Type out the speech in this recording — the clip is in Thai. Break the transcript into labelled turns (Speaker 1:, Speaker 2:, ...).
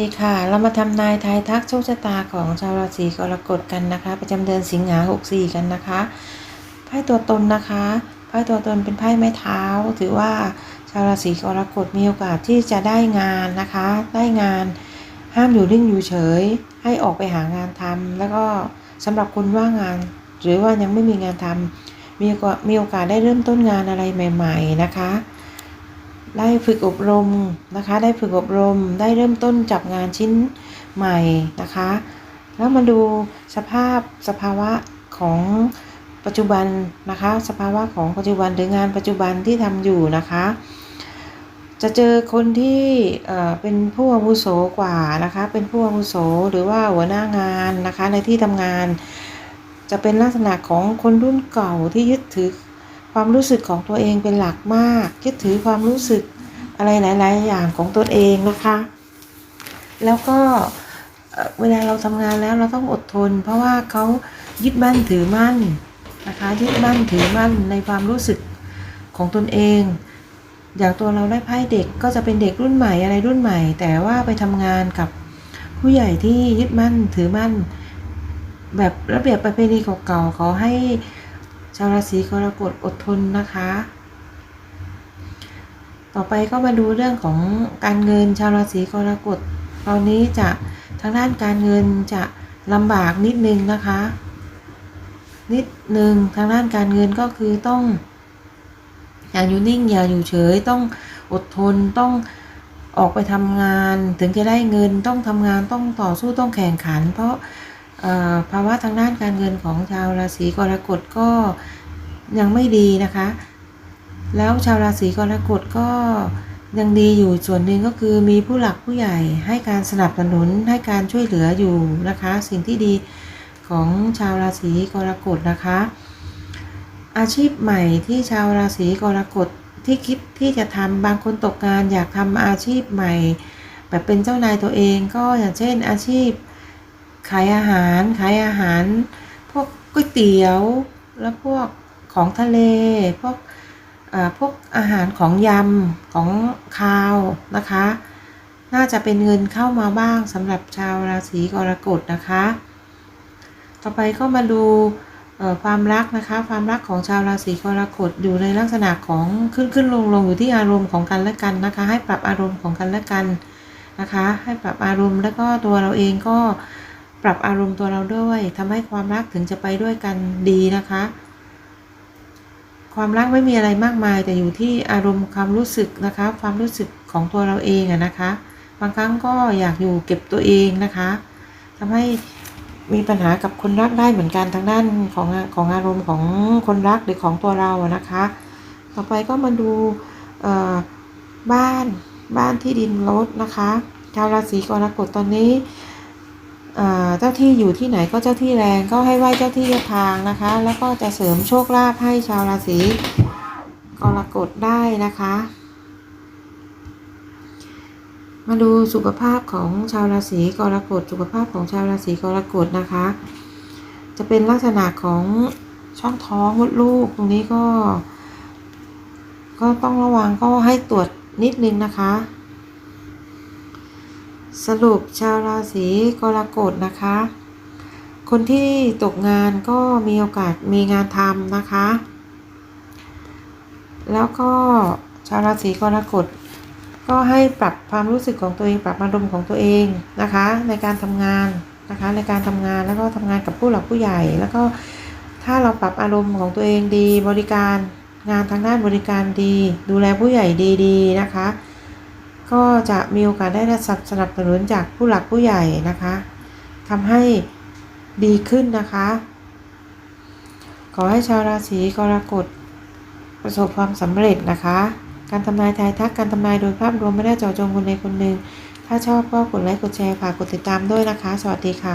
Speaker 1: ดีค่ะ เรามาทำนายทายทักโชคชะตาของชาวราศีกรกฎกันนะคะ ประจำเดือนสิงหา64 กันนะคะ ไพ่ตัวตนนะคะ ไพ่ตัวตนเป็นไพ่ไม้เท้า ถือว่าชาวราศีกรกฎมีโอกาสที่จะได้งานนะคะ ได้งาน ห้ามอยู่นิ่งอยู่เฉย ให้ออกไปหางานทำแล้วก็สำหรับคนว่างงาน หรือว่ายังไม่มีงานทำมีโอกาสมีโอกาสได้เริ่มต้นงานอะไรใหม่ ๆ นะคะ ได้ฝึกอบรมนะคะ ได้ฝึกอบรม ได้เริ่มต้นจับงานชิ้นใหม่นะคะ แล้วมาดูสภาพสภาวะของปัจจุบันนะคะ สภาวะของปัจจุบันหรืองานปัจจุบันที่ทำอยู่นะคะ จะเจอคนที่เอ่อเป็นผู้อาวุโสกว่านะคะ เป็นผู้อาวุโสหรือว่าหัวหน้างานนะคะในที่ทำงาน จะเป็นลักษณะของคนรุ่นเก่าที่ยึดถือ ความรู้สึกของตัวเองเป็นหลักมากยึดถือความรู้สึกอะไรหลาย ๆ อย่างของตัวเองนะคะ แล้วก็เวลาเราทำงานแล้วเราต้องอดทน เพราะว่าเขายึดมั่นถือมั่นนะคะยึดมั่นถือมั่นในความรู้สึกของตนเอง อย่างตัวเราได้ไพ่เด็กก็จะเป็นเด็กรุ่นใหม่อะไรรุ่นใหม่ แต่ว่าไปทำงานกับผู้ใหญ่ที่ยึดมั่นถือมั่น แบบระเบียบประเพณีเก่าๆขอให้ ชาวราศีกรกฎอดทนนะคะ ต่อไปก็มาดูเรื่องของการเงินชาวราศีกรกฎตอนนี้จะทางด้านการเงินจะลำบากนิดนึงนะคะ นิดนึงทางด้านการเงินก็คือต้อง อย่าอยู่นิ่งอย่าอยู่เฉย ต้องอดทนต้องออกไปทำงาน ถึงจะได้เงินต้องทำงานต้องต่อสู้ต้องแข่งขัน เพราะ ภาวะทางด้านการเงินของชาวราศีกรกฎก็ยังไม่ดีนะคะ แล้วชาวราศีกรกฎก็ยังดีอยู่ส่วนหนึ่งก็คือมีผู้หลักผู้ใหญ่ให้การสนับสนุนให้การช่วยเหลืออยู่นะคะ สิ่งที่ดีของชาวราศีกรกฎนะคะ อาชีพใหม่ที่ชาวราศีกรกฎที่คิดที่จะทำบางคนตกงานอยากทำอาชีพใหม่ แบบเป็นเจ้านายตัวเองก็อย่างเช่นอาชีพ ขายอาหารขายอาหาร พวกก๋วยเตี๋ยว แล้วพวกของทะเล พวกพวกอาหารของยำของคาวนะคะ น่าจะเป็นเงินเข้ามาบ้างสำหรับชาวราศีกรกฎนะคะ ต่อไปก็มาดูความรักนะคะ ความรักของชาวราศีกรกฎอยู่ในลักษณะของขึ้นขึ้นลงลงอยู่ที่อารมณ์ของกันและกันนะคะ ให้ปรับอารมณ์ของกันและกันนะคะ ให้ปรับอารมณ์แล้วก็ตัวเราเองก็ ปรับอารมณ์ตัวเราด้วยทำให้ความรักถึงจะไปด้วยกันดีนะคะ ความรักไม่มีอะไรมากมายแต่อยู่ที่อารมณ์ความรู้สึกนะคะ ความรู้สึกของตัวเราเองอะนะคะ บางครั้งก็อยากอยู่เก็บตัวเองนะคะทำให้มีปัญหากับคนรักได้เหมือนกันทางด้านของของอารมณ์ของคนรักหรือของตัวเราอะนะคะ ต่อไปก็มาดูบ้านบ้านที่ดินรถนะคะชาวราศีกรกฎตอนนี้ เจ้าที่อยู่ที่ไหนก็เจ้าที่แรงก็ให้ไหว้เจ้าที่ทางนะคะ แล้วก็จะเสริมโชคลาภให้ชาวราศีกรกฎได้นะคะ มาดูสุขภาพของชาวราศีกรกฎสุขภาพของชาวราศีกรกฎนะคะ จะเป็นลักษณะของช่องท้องมดลูกตรงนี้ก็ ก็ต้องระวังก็ให้ตรวจนิดนึงนะคะ สรุปชาวราศีกรกฎนะคะ คนที่ตกงานก็มีโอกาสมีงานทำนะคะ แล้วก็ชาวราศีกรกฎก็ให้ปรับความรู้สึกของตัวเองปรับอารมณ์ของตัวเองนะคะ ในการทำงานนะคะในการทำงานแล้วก็ทำงานกับผู้หลักผู้ใหญ่ แล้วก็ถ้าเราปรับอารมณ์ของตัวเองดี บริการงานทางด้านบริการดี ดูแลผู้ใหญ่ดีๆนะคะ ก็จะมีโอกาสได้รับสนับสนุนจากผู้หลักผู้ใหญ่นะคะทำให้ดีขึ้นนะคะ ขอให้ชาวราศีกรกฎประสบความสำเร็จนะคะ การทำนายทายทักการทำนายโดยภาพรวมไม่ได้เจาะจงคนใดคนหนึ่งถ้าชอบก็กดไลค์กดแชร์ฝากกดติดตามด้วยนะคะ สวัสดีค่ะ